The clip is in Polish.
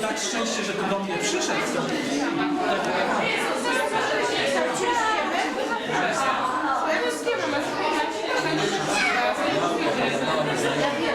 Tak szczęście, że tu do mnie przyszedł.